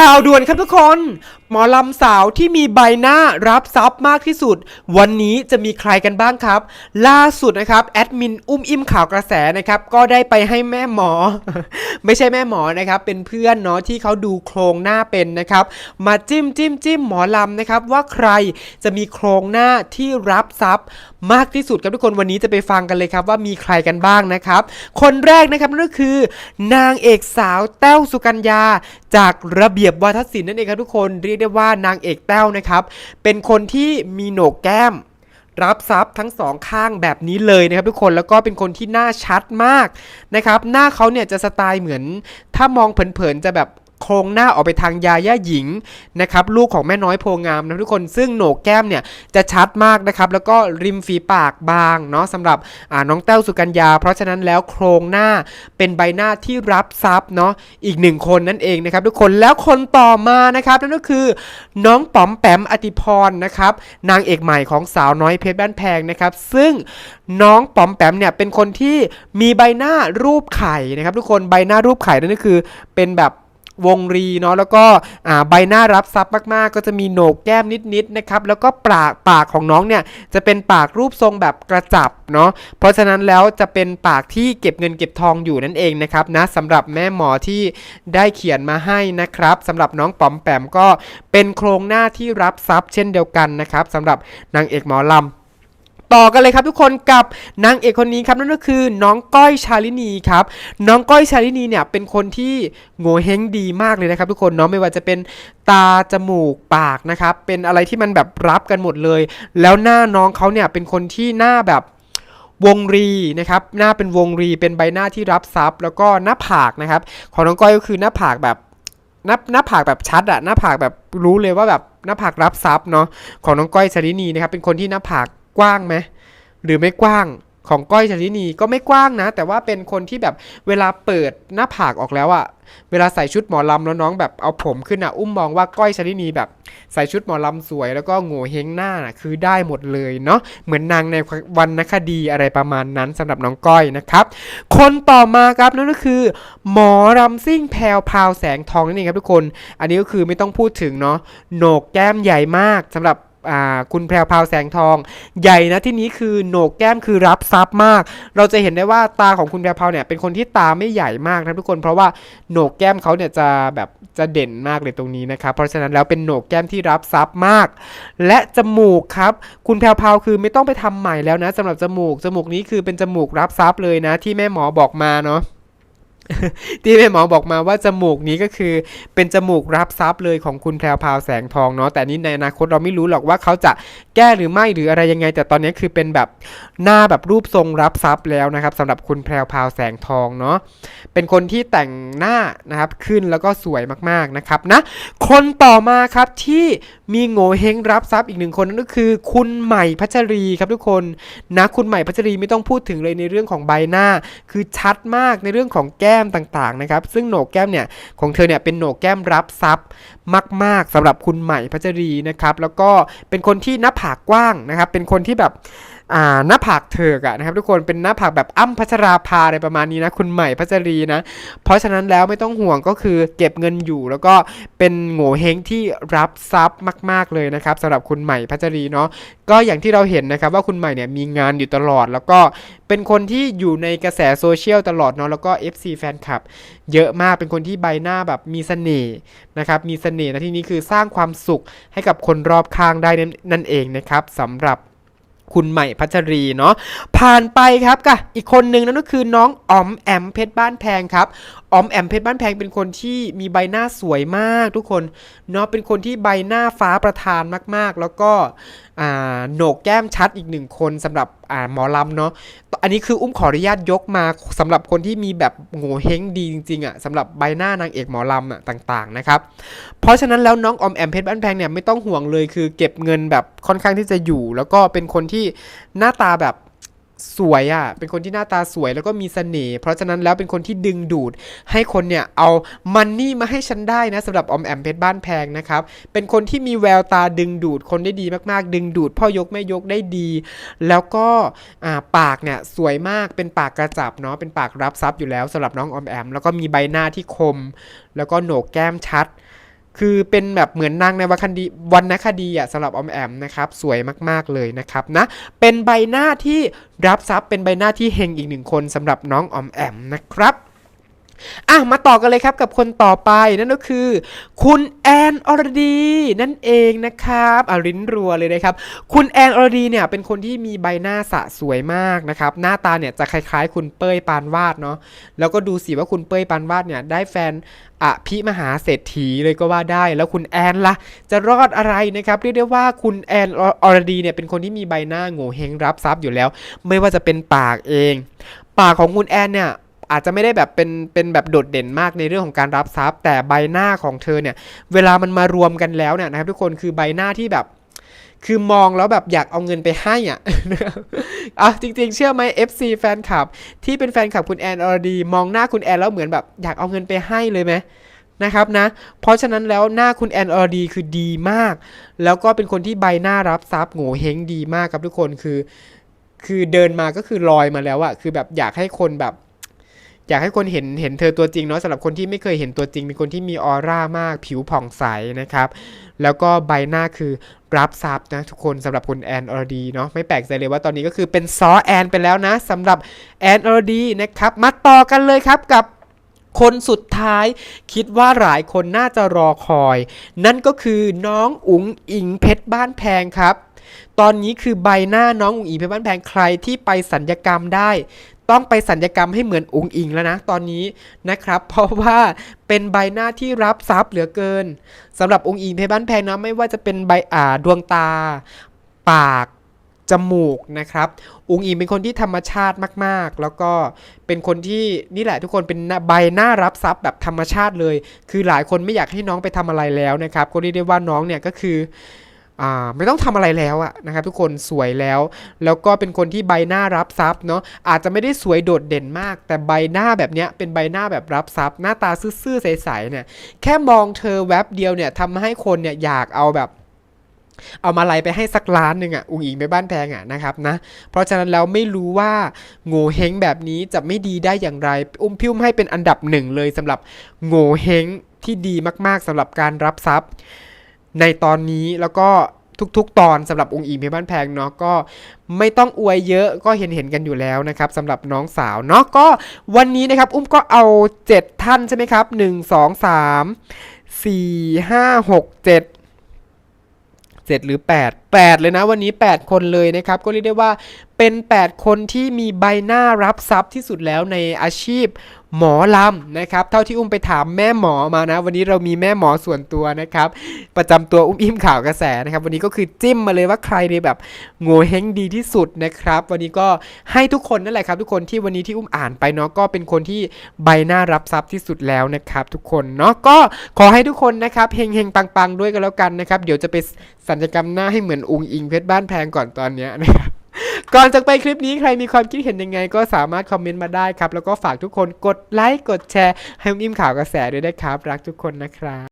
ข่าวด่วนครับทุกคน หมอลำสาวที่มีใบหน้ารับทรัพย์มากที่สุด วันนี้จะมีใครกันบ้างครับ ล่าสุดนะครับแอดมินอุ้มอิ่มข่าวกระแสนะครับก็ได้ไปให้แม่หมอ ไม่ใช่แม่หมอนะครับเป็นเพื่อนเนาะที่เขาดูโครงหน้าเป็นนะครับ มาจิ้มจิ้มจิ้มหมอลำนะครับว่าใครจะมีโครงหน้าที่รับทรัพย์มากที่สุดครับทุกคนวันนี้จะไปฟังกันเลยครับว่ามีใครกันบ้างนะครับ คนแรกนะครับนั่นก็คือ นางเอกสาวแต้วสุกัญญาจากระเบียบวาทศิลป์นั่นเองครับทุกคนเรียกได้ว่านางเอกแต้วนะครับ เป็นคนที่มีโหนกแก้ม รับทรัพย์ทั้งสองข้างแบบนี้เลยนะครับทุกคนแล้วก็เป็นคนที่หน้าชัดมากนะครับ หน้าเขาเนี่ยจะสไตล์เหมือน ถ้ามองเผินๆจะแบบ โครงหน้าออกไปทางยาย่าหญิงนะครับลูกของแม่น้อยโพงามนะทุกคนซึ่งโหนกแก้มเนี่ยจะชัดมากนะครับแล้วก็ริมฝีปากบางเนาะสำหรับน้องแต้วสุกัญญา เพราะฉะนั้นแล้วโครงหน้าเป็นใบหน้าที่รับทรัพย์เนาะอีกหนึ่งคนนั่นเองนะครับทุกคนแล้วคนต่อมานะครับนั่นก็คือน้องป๋อมแปมอติพรนะครับนางเอกใหม่ของสาวน้อยเพชรบ้านแพงนะครับซึ่งน้องป๋อมแปมเนี่ยเป็นคนที่มีใบหน้ารูปไข่นะครับทุกคนใบหน้ารูปไข่นั่นก็คือเป็นแบบ วงรีเนาะแล้วก็ใบหน้ารับซับมากๆ ก็จะมีโหนกแก้มนิดๆนะครับแล้วก็ปากปากของน้องเนี่ยจะเป็นปากรูปทรงแบบกระจับเนาะเพราะฉะนั้นแล้วจะเป็นปากที่เก็บเงินเก็บทองอยู่นั่นเองนะครับนะสำหรับแม่หมอที่ได้เขียนมาให้นะครับสำหรับน้องป๋อมแปมก็เป็นโครงหน้าที่รับทรัพย์เช่นเดียวกันนะครับสำหรับนางเอกหมอลำ ต่อกันเลยครับทุกคนกับนางเอกคนนี้ครับนั่นก็คือน้องก้อยชาลินีครับน้องก้อยชาลินีเนี่ยเป็นคนที่โง่เฮงดีมากเลยนะครับ ทุกคนเนาะไม่ว่าจะเป็นตาจมูกปากนะครับเป็นอะไรที่มันแบบรับกันหมดเลย แล้วหน้าน้องเขาเนี่ยเป็นคนที่หน้าแบบวงรีนะครับหน้าเป็นวงรีเป็นใบหน้าที่รับทรัพย์แล้วก็หน้าผากนะครับของน้องก้อยก็คือหน้าผากแบบหน้าหน้าผากแบบชัดอะหน้าผากแบบรู้เลยว่าแบบหน้าผากรับทรัพย์เนาะของน้องก้อยชาลินีนะครับเป็นคนที่หน้าผาก กว้างไหมหรือไม่กว้างของก้อยชลินีก็ไม่กว้างนะ แต่ว่าเป็นคนที่แบบเวลาเปิดหน้าผากออกแล้วอะเวลาใส่ชุดหมอลำแล้วน้องแบบเอาผมขึ้นอะอุ้มมองว่าก้อยชลินีแบบใส่ชุดหมอลำสวย แล้วก็โง่เฮงหน้านะคือได้หมดเลยเนาะเหมือนนางในวรรณคดีอะไรประมาณนั้นสำหรับน้องก้อยนะครับ คนต่อมาครับนั่นก็คือ หมอรำซิ่งแพรวพาวแสงทองนั่นเองครับทุกคน อันนี้ก็คือไม่ต้องพูดถึงเนาะโหนกแก้มใหญ่มากสำหรับ คุณแพรวพาวแสงทอง ใหญ่นะที่นี้คือโหนกแก้มคือรับซับมาก เราจะเห็นได้ว่าตาของคุณแพรวพาวเนี่ยเป็นคนที่ตาไม่ใหญ่มากนะทุกคน เพราะว่าโหนกแก้มเขาเนี่ยจะแบบจะเด่นมากเลยตรงนี้นะครับเพราะฉะนั้นแล้วเป็นโหนกแก้มที่รับซับมาก และจมูกครับ คุณแพรวพาวคือไม่ต้องไปทำใหม่แล้วนะสำหรับจมูกจมูกนี้คือเป็นจมูกรับซับเลยนะที่แม่หมอบอกมาเนาะ ที่แม่หมอบอกมาว่าจมูกนี้ก็คือเป็นจมูกรับทรัพย์เลยของคุณแพรวพาวแสงทองเนาะแต่นี่ในอนาคตเราไม่รู้หรอกว่าเขาจะแก้หรือไม่หรืออะไรยังไง แต่ตอนนี้คือเป็นแบบหน้าแบบรูปทรงรับทรัพย์แล้วนะครับสำหรับคุณแพรวพาวแสงทองเนาะเป็นคนที่แต่งหน้านะครับขึ้นแล้วก็สวยมากๆนะครับนะคนต่อมาครับที่มีโง่เฮงรับทรัพย์อีกหนึ่งคนนั่นก็คือคุณใหม่พัชรีครับทุกคนนะคุณใหม่พัชรีไม่ต้องพูดถึงเลยในเรื่องของใบหน้า คือชัดมากในเรื่องของแก้มต่างๆนะครับซึ่งโหนกแก้มเนี่ยของเธอเนี่ยเป็นโหนกแก้มรับทรัพย์มาก ๆสำหรับคุณใหม่พัชรีนะครับแล้วก็เป็นคนที่น้าผากกว้างนะครับ เป็นคนที่แบบ อ่าหน้าผากเถิกอะนะครับทุกคนเป็นหน้าผากแบบอ้ำพัชราภาอะไรประมาณนี้นะคุณใหม่พัชรีนะ เพราะฉะนั้นแล้วไม่ต้องห่วงก็คือเก็บเงินอยู่ แล้วก็เป็นโง่เฮงที่รับทรัพย์มาก ๆเลยนะครับสำหรับคุณใหม่พัชรีเนาะก็อย่างที่เราเห็นนะครับว่าคุณใหม่เนี่ยมีงานอยู่ตลอด แล้วก็เป็นคนที่อยู่ในกระแสโซเชียลตลอดเนาะแล้วก็ FC แฟนคลับเยอะมากเป็นคนที่ใบหน้าแบบมีเสน่ห์นะครับมีเสน่ห์นะที่นี้คือสร้างความสุขให้กับคนรอบข้างได้นั่นนั่นเองนะครับสำหรับ คุณใหม่พัชรีเนาะผ่านไปครับกับอีกคนหนึ่งนั่นก็คือน้องอ๋อมแอมเพชรบ้านแพงครับ ออมแอมเพชรบ้านแพงเป็นคนที่มีใบหน้าสวยมากทุกคนเนาะเป็นคนที่ใบหน้าฟ้าประทานมากๆ แล้วก็โหนกแก้มชัดอีกหนึ่งคนสำหรับหมอลำเนาะอันนี้คืออุ้มขออนุญาตยกมาสำหรับคนที่มีแบบโง่เฮงดีจริงๆอะสำหรับใบหน้านางเอกหมอลำอะต่างๆนะครับเพราะฉะนั้นแล้วน้องออมแอมเพชรบ้านแพงเนี่ยไม่ต้องห่วงเลยคือเก็บเงินแบบค่อนข้างที่จะอยู่ แล้วก็เป็นคนที่หน้าตาแบบ สวยอะ เป็นคนที่หน้าตาสวยแล้วก็มีเสน่ห์ เพราะฉะนั้นแล้วเป็นคนที่ดึงดูด ให้คนเนี่ยเอามันนี่มาให้ฉันได้นะสำหรับออมแอมเพชรบ้านแพงนะครับ เป็นคนที่มีแววตาดึงดูดคนได้ดีมากๆ ดึงดูดพ่อยกแม่ยกได้ดี แล้วก็ปากเนี่ยสวยมาก เป็นปากกระจับเนาะ เป็นปากรับทรัพย์อยู่แล้วสำหรับน้องออมแอม แล้วก็มีใบหน้าที่คม แล้วก็โหนกแก้มชัด คือเป็นแบบเหมือนนางในวรรณคดีวรรณคดีอะสำหรับอมแอมนะครับ สวยมากๆเลยนะครับนะ เป็นใบหน้าที่รับทรัพย์เป็นใบหน้าที่เฮงอีกหนึ่งคนสำหรับน้องอมแอมนะครับ อะมาต่อกันเลยครับกับคนต่อไปนั่นก็คือ คุณแอนอรดีนั่นเองนะครับอะริ้นรัวเลยนะครับ คุณแอนอรดีเนี่ยเป็นคนที่มีใบหน้าสะสวยมากนะครับหน้าตาเนี่ยจะคล้ายๆ คุณเป้ยปานวาดเนาะแล้วก็ดูสิว่าคุณเป้ยปานวาดเนี่ยได้แฟนอภิมหาเศรษฐีเลยก็ว่าได้ แล้วคุณแอนล่ะจะรอดอะไรนะครับเรียกได้ว่าคุณแอนอรดีเนี่ยเป็นคนที่มีใบหน้าโง่เฮงรับทรัพย์อยู่แล้ว ไม่ว่าจะเป็นปากเอง ปากของคุณแอนเนี่ย อาจจะไม่ได้แบบเป็นเป็นแบบโดดเด่นมากในเรื่องของการรับทรัพย์ แต่ใบหน้าของเธอเนี่ย เวลามันมารวมกันแล้วเนี่ยนะครับทุกคนคือใบหน้าที่แบบคือมองแล้วแบบอยากเอาเงินไปให้อะอะจริงๆ เชื่อไหม FC แฟนคลับ ที่เป็นแฟนคลับคุณแอนอรดี มองหน้าคุณแอนแล้วเหมือนแบบอยากเอาเงินไปให้เลยไหมนะครับนะ เพราะฉะนั้นแล้วหน้าคุณแอนอรดีคือดีมาก แล้วก็เป็นคนที่ใบหน้ารับทรัพย์โง่เฮงดีมากครับทุกคนคือ คือเดินมาก็คือลอยมาแล้วอะคือแบบอยากให้คนแบบ อยากให้คนเห็นเห็นเธอตัวจริงเนาะสำหรับคนที่ไม่เคยเห็นตัวจริงเป็นคนที่มีออร่ามาก ผิวผ่องใสนะครับ แล้วก็ใบหน้าคือรับทรัพย์นะทุกคนสำหรับคุณแอนอรดีเนาะไม่แปลกใจเลยว่าตอนนี้ก็คือเป็นซอแอนไปแล้วนะสำหรับแอนอรดีนะครับมาต่อกันเลยครับกับคนสุดท้ายคิดว่าหลายคนน่าจะรอคอย นั่นก็คือน้องอุ๋งอิงเพชรบ้านแพงครับ ตอนนี้คือใบหน้าน้องอุ๋งอิงเพชรบ้านแพงใครที่ไปสัญญกรรมได้ ต้องไปสัญญกรรมให้เหมือนอุ๋งอิงแล้วนะตอนนี้นะครับ เพราะว่าเป็นใบหน้าที่รับทรัพย์เหลือเกินสำหรับอุ๋งอิงเพชรบ้านแพงนะไม่ว่าจะเป็นใบอ่าดวงตา ปากจมูกนะครับอุ๋งอิงเป็นคนที่ธรรมชาติมาก ๆ แล้วก็เป็นคนที่นี่แหละทุกคนเป็นใบหน้ารับทรัพย์แบบธรรมชาติเลย คือหลายคนไม่อยากให้น้องไปทำอะไรแล้วนะครับก็เรียกได้ว่าน้องเนี่ยก็คือ ไม่ต้องทำอะไรแล้วอะนะครับทุกคนสวยแล้ว แล้วก็เป็นคนที่ใบหน้ารับทรัพย์เนาะอาจจะไม่ได้สวยโดดเด่นมาก แต่ใบหน้าแบบเนี้ยเป็นใบหน้าแบบรับทรัพย์ หน้าตาซื่อๆใสๆเนี่ยแค่มองเธอแวบเดียวเนี่ยทำให้คนเนี่ยอยากเอาแบบเอามาลัยไปให้สักล้านหนึ่งอะ อุ๋งอิงไปบ้านแพงอะนะครับนะ เพราะฉะนั้นแล้วไม่รู้ว่าโง่เฮงแบบนี้จะไม่ดีได้อย่างไร อุ้มพิ้มให้เป็นอันดับหนึ่งเลยสำหรับโง่เฮงที่ดีมากๆสำหรับการรับทรัพย์ ในตอนนี้แล้วก็ทุกๆ ตอนสำหรับองค์อีเพชรบ้านแพงเนาะก็ไม่ต้องอวยเยอะก็เห็นเห็นๆกันอยู่แล้วนะครับสำหรับน้องสาวเนาะก็วันนี้นะครับ อุ้มก็เอา 7 ท่านใช่ไหมครับ 1 2 3 4 5 6 7 7 หรือ 8 8 เลยนะวันนี้ 8 คนเลยนะครับ ก็เรียกได้ว่าเป็น 8 คนที่มีใบหน้ารับทรัพย์ที่สุดแล้วในอาชีพหมอลำนะครับ เท่าที่อุ้มไปถามแม่หมอมานะ วันนี้เรามีแม่หมอส่วนตัวนะครับ ประจำตัวอุ้มอิ่มข่าวกระแสนะครับ วันนี้ก็คือจิ้มมาเลยว่าใครเนี่ยแบบโง่เฮงดีที่สุดนะครับ วันนี้ก็ให้ทุกคนนั่นแหละครับ ทุกคนที่วันนี้ที่อุ้มอ่านไปเนาะก็เป็นคนที่ใบหน้ารับทรัพย์ที่สุดแล้วนะครับ ทุกคนเนาะก็ขอให้ทุกคนนะครับเฮงเฮงปังๆด้วยกันแล้วกันนะครับ เดี๋ยวจะไปสัญญกรรมหน้าให้เหมือนอุงอิงเพชรบ้านแพงก่อนตอนเนี้ยนะครับก่อนจากไปคลิปนี้ใครมีความคิดเห็นยังไง ก็สามารถคอมเมนต์มาได้ครับ แล้วก็ฝากทุกคนกดไลค์กดแชร์ให้อุ้มอิ่มข่าวกระแสด้วยนะครับ รักทุกคนนะครับ